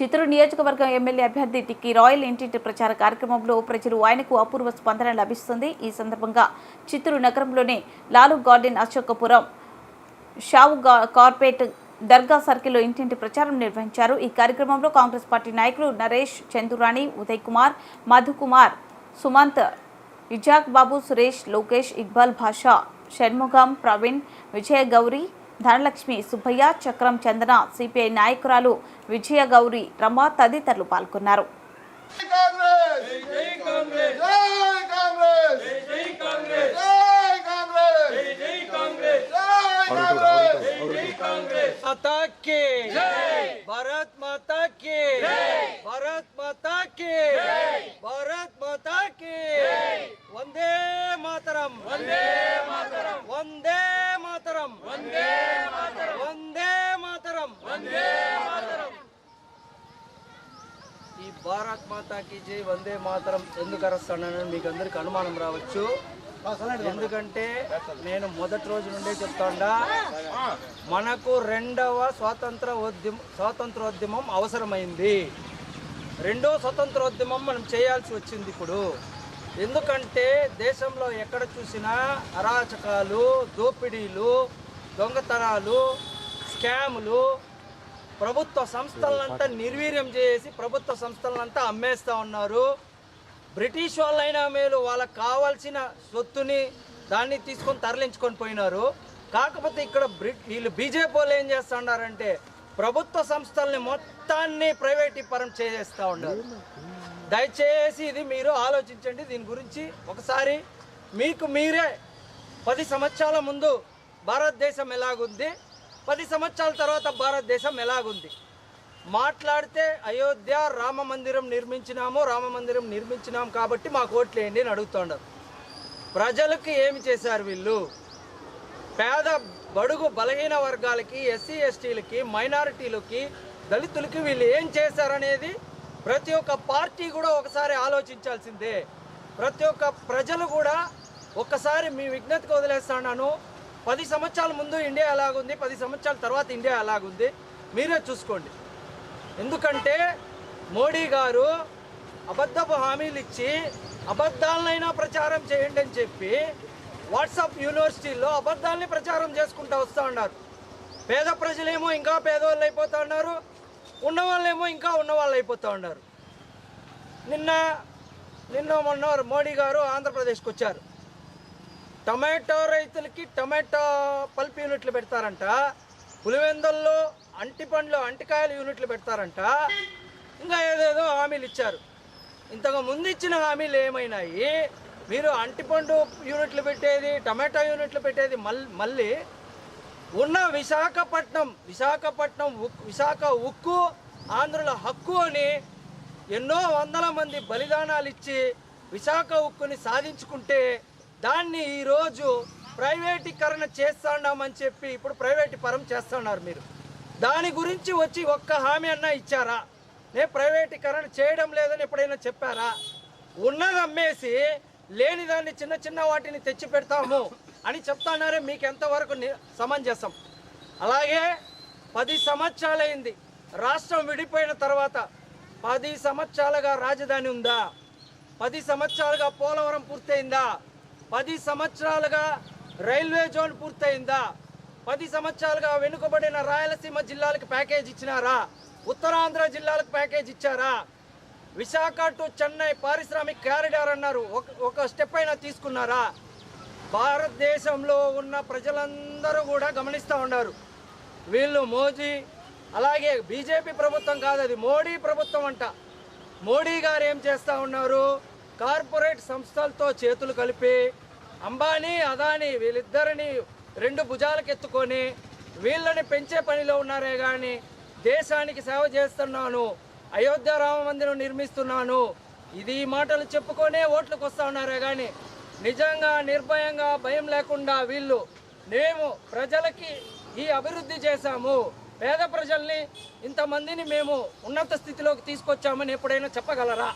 చిత్తూరు నియోజకవర్గం ఎమ్మెల్యే అభ్యర్థి టిక్కీ రాయల్ ఇంటింటి ప్రచార కార్యక్రమంలో ప్రజలు ఆయనకు అపూర్వ స్పందన లభిస్తుంది. ఈ సందర్భంగా చిత్తూరు నగరంలోని లాలు గార్డెన్ అశోకపురం షావు గా- కార్పొరేట్ దర్గా సర్కిల్లో ఇంటింటి ప్రచారం నిర్వహించారు. ఈ కార్యక్రమంలో కాంగ్రెస్ పార్టీ నాయకులు నరేష్ చందురాణి ఉదయ్ కుమార్ మధుకుమార్ సుమంత్ ఇజాక్ బాబు సురేష్ లోకేష్ ఇక్బాల్ భాషా షణ్ముఖం ప్రవీణ్ విజయ గౌరి ధనలక్ష్మి సుబ్బయ్య చక్రం చందన సిపిఐ నాయకురాలు విజయ గౌరి రమ తదితరులు పాల్గొన్నారు కాంగ్రెస్ జై కాంగ్రెస్ జై కాంగ్రెస్ జై కాంగ్రెస్ జై కాంగ్రెస్ జై కాంగ్రెస్ జై కాంగ్రెస్ माता की भारत माता की भारत माता की భారత్ మాతాకి జై వందే మాతరం ఎందుకు అరస్తానని మీకు అందరికి అనుమానం రావచ్చు. ఎందుకంటే నేను మొదటి రోజు నుండే చెప్తాడా మనకు రెండవ స్వాతంత్ర ఉద్యమం స్వాతంత్రోద్యమం అవసరమైంది. రెండో స్వతంత్రోద్యమం మనం చేయాల్సి వచ్చింది ఇప్పుడు. ఎందుకంటే దేశంలో ఎక్కడ చూసినా అరాచకాలు దోపిడీలు దొంగతనాలు స్కాములు ప్రభుత్వ సంస్థలంతా నిర్వీర్యం చేసి ప్రభుత్వ సంస్థలంతా అమ్మేస్తా ఉన్నారు. బ్రిటిష్ వాళ్ళైనా మేలు వాళ్ళకి కావాల్సిన సొత్తుని దాన్ని తీసుకొని తరలించుకొని పోయినారు. కాకపోతే ఇక్కడ బ్రి వీళ్ళు బీజేపీ వాళ్ళు ఏం చేస్తున్నారంటే ప్రభుత్వ సంస్థల్ని మొత్తాన్ని ప్రైవేటీకరణ చేసేస్తూ ఉన్నారు. దయచేసి ఇది మీరు ఆలోచించండి. దీని గురించి ఒకసారి మీకు మీరే పది సంవత్సరాల ముందు భారతదేశం ఎలాగుంది? పది సంవత్సరాల తర్వాత భారతదేశం ఎలాగుంది? మాట్లాడితే అయోధ్య రామ మందిరం నిర్మించినాము రామ మందిరం నిర్మించినాం కాబట్టి మాకు ఓట్లేయండి అని అడుగుతుండరు. ప్రజలకు ఏమి చేశారు వీళ్ళు? పేద బడుగు బలహీన వర్గాలకి ఎస్సీ ఎస్టీలకి మైనారిటీలకి దళితులకి వీళ్ళు ఏం చేశారనేది ప్రతి ఒక్క పార్టీ కూడా ఒకసారి ఆలోచించాల్సిందే. ప్రతి ఒక్క ప్రజలు కూడా ఒక్కసారి మీ విజ్ఞతకు వదిలేస్తున్నాను. పది సంవత్సరాల ముందు ఇండియా ఎలాగుంది పది సంవత్సరాల తర్వాత ఇండియా ఎలాగుంది మీరే చూసుకోండి. ఎందుకంటే మోడీ గారు అబద్ధపు హామీలు ఇచ్చి అబద్ధాలనైనా ప్రచారం చేయండి అని చెప్పి వాట్సాప్ యూనివర్సిటీల్లో అబద్ధాలని ప్రచారం చేసుకుంటూ వస్తూ ఉన్నారు. పేద ప్రజలేమో ఇంకా పేదవాళ్ళు అయిపోతూ ఉన్నారు ఉన్నవాళ్ళేమో ఇంకా ఉన్నవాళ్ళు అయిపోతూ ఉన్నారు. నిన్న నిన్న మొన్న మోడీ గారు ఆంధ్రప్రదేశ్కి వచ్చారు. టమాటో రైతులకి టమాటో పల్ప్ యూనిట్లు పెడతారంట. పులివెందుల్లో అంటి పండ్లు అంటికాయల యూనిట్లు పెడతారంట. ఇంకా ఏదేదో హామీలు ఇచ్చారు. ఇంతకు ముందు ఇచ్చిన హామీలు ఏమైనాయి? మీరు అంటిపండు యూనిట్లు పెట్టేది టమాటో యూనిట్లు పెట్టేది మళ్ళీ మళ్ళీ ఉన్న విశాఖపట్నం విశాఖపట్నం ఉక్ విశాఖ ఉక్కు ఆంధ్రుల హక్కు అని ఎన్నో వందల మంది బలిదానాలు ఇచ్చి విశాఖ ఉక్కుని సాధించుకుంటే దాన్ని ఈరోజు ప్రైవేటీకరణ చేస్తాడామని చెప్పి ఇప్పుడు ప్రైవేటీకరణ చేస్తున్నారు మీరు. దాని గురించి వచ్చి ఒక్క హామీ అన్నా ఇచ్చారా? నేను ప్రైవేటీకరణ చేయడం లేదని ఎప్పుడైనా చెప్పారా? ఉన్నది అమ్మేసి లేని దాన్ని చిన్న చిన్న వాటిని తెచ్చి పెడతాము అని చెప్తానారే మీకు ఎంతవరకు ని- సమంజసం. అలాగే పది సంవత్సరాలైంది. రాష్ట్రం విడిపోయిన తర్వాత పది సంవత్సరాలుగా రాజధాని ఉందా? పది సంవత్సరాలుగా పోలవరం పూర్తయిందా? పది సంవత్సరాలుగా రైల్వే జోన్ పూర్తయిందా? పది సంవత్సరాలుగా వెనుకబడిన రాయలసీమ జిల్లాలకు ప్యాకేజ్ ఇచ్చినారా? ఉత్తరాంధ్ర జిల్లాలకు ప్యాకేజ్ ఇచ్చారా? విశాఖ టు చెన్నై పారిశ్రామిక కారిడార్ అన్నారు. ఒక ఒక స్టెప్ అయినా తీసుకున్నారా? భారతదేశంలో ఉన్న ప్రజలందరూ కూడా గమనిస్తూ ఉన్నారు. వీళ్ళు మోదీ అలాగే బీజేపీ ప్రభుత్వం కాదు అది మోడీ ప్రభుత్వం అంట. మోడీ గారు ఏం చేస్తూ ఉన్నారు? కార్పొరేట్ సంస్థలతో చేతులు కలిపి అంబానీ అదానీ వీళ్ళిద్దరిని రెండు భుజాలకెత్తుకొని వీళ్ళని పెంచే పనిలో ఉన్నారే కానీ దేశానికి సేవ చేస్తున్నాను అయోధ్య రామ మందిరం నిర్మిస్తున్నాను. ఇది మాటలు చెప్పుకొనే ఓట్లకు వస్తూ ఉన్నారే కానీ నిజంగా నిర్భయంగా భయం లేకుండా వీళ్ళు మేము ప్రజలకి ఈ అభివృద్ధి చేశాము. పేద ప్రజల్ని ఇంతమందిని మేము ఉన్నత స్థితిలోకి తీసుకొచ్చామని ఎప్పుడైనా చెప్పగలరా?